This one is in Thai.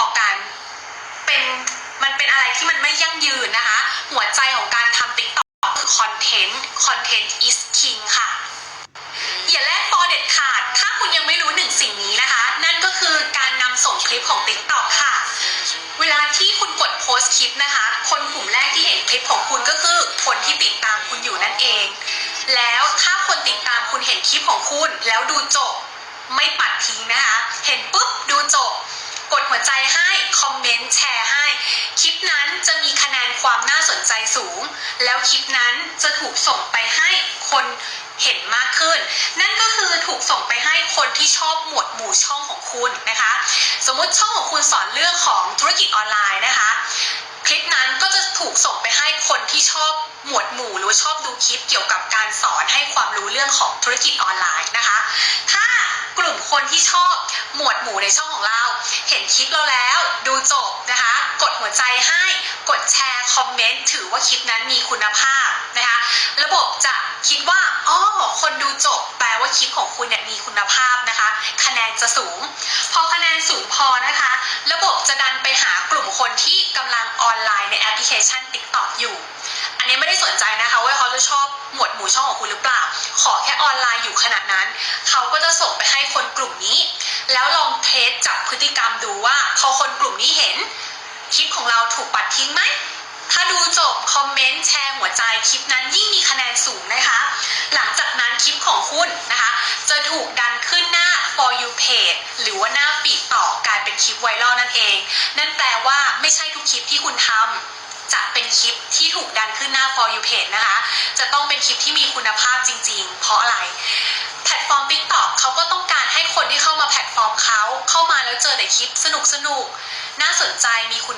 อกันเป็นมันเป็นอะไรที่มันไม่ยั่งยืนนะคะ หัวใจของการทำติ๊กต็อกคือคอนเทนต์คอนเทนต์ is king ค่ะ อย่าแลกปอเด็ดขาด ถ้าคุณยังไม่รู้หนึ่งสิ่งนี้นะคะ นั่นก็คือการนำส่งคลิปของ TikTok ค่ะ เวลาที่คุณกดโพสต์คลิปนะคะ คนกลุ่มแรกที่เห็นคลิปของคุณก็คือคนที่ติดตามคุณอยู่นั่นเอง แล้วถ้าคนติดตามคุณเห็นคลิปของคุณแล้วดูจบ ไม่ปัดทิ้งนะคะ เห็นปุ๊บดูจบ กดหัวใจให้ คอมเมนต์แชร์ให้ คลิปนั้นจะมีคะแนนความน่าสนใจสูง แล้วคลิปนั้นจะถูกส่งไปให้คนเห็นมากขึ้น นั่นก็คือถูกส่งไปให้คนที่ชอบหมวดหมู่ช่องของคุณนะคะ สมมติช่องของคุณสอนเรื่องของธุรกิจออนไลน์นะคะ คลิปนั้นก็จะถูกส่งไปให้คนที่ชอบหมวดหมู่หรือชอบดูคลิปเกี่ยวกับการสอนให้ความรู้เรื่องของธุรกิจออนไลน์ คนที่ชอบหมวดหมู่ในช่องของเรา เห็นคลิปเราแล้วดูจบนะคะ กดหัวใจให้กดแชร์คอมเมนต์ถือว่าคลิปนั้นมีคุณภาพนะคะ ระบบจะคิดว่าอ๋อคนดูจบ แปลว่าคลิปของคุณเนี่ยมีคุณภาพนะคะ คะแนนจะสูง พอคะแนนสูงพอนะคะ ระบบจะดันไปหากลุ่มคนที่กำลังออนไลน์ในแอปพลิเคชัน TikTok อยู่ อันนี้ไม่ได้สนใจนะคะว่าเขาจะชอบหมวดหมู่ช่องของคุณหรือเปล่า ขอแค่ออนไลน์อยู่ขนาดนั้น เขาก็จะส่งไปให้คน แล้วลองเทสจับพฤติกรรมดูว่า พอคนกลุ่มนี้เห็น คลิปของเราถูกปัดทิ้งไหม ถ้าดูจบคอมเมนต์แชร์หัวใจคลิปนั้นยิ่งมีคะแนนสูงนะคะ หลังจากนั้นคลิปของคุณนะคะ จะถูกดันขึ้นหน้า for you page หรือว่าหน้าฟีดต่อกลายเป็นคลิปไวรัลนั่นเอง นั่นแปลว่าไม่ใช่ทุกคลิปที่คุณทำจะเป็นคลิปที่ถูกดันขึ้นหน้า for you page นะคะ จะต้องเป็นคลิปที่มีคุณภาพจริง ๆ เพราะอะไร แพลตฟอร์ม TikTok เขาก็ต้องการ แพลตฟอร์มเขาเข้ามาแล้วเจอแต่คลิปสนุกสนุกน่าสนใจมีคุณ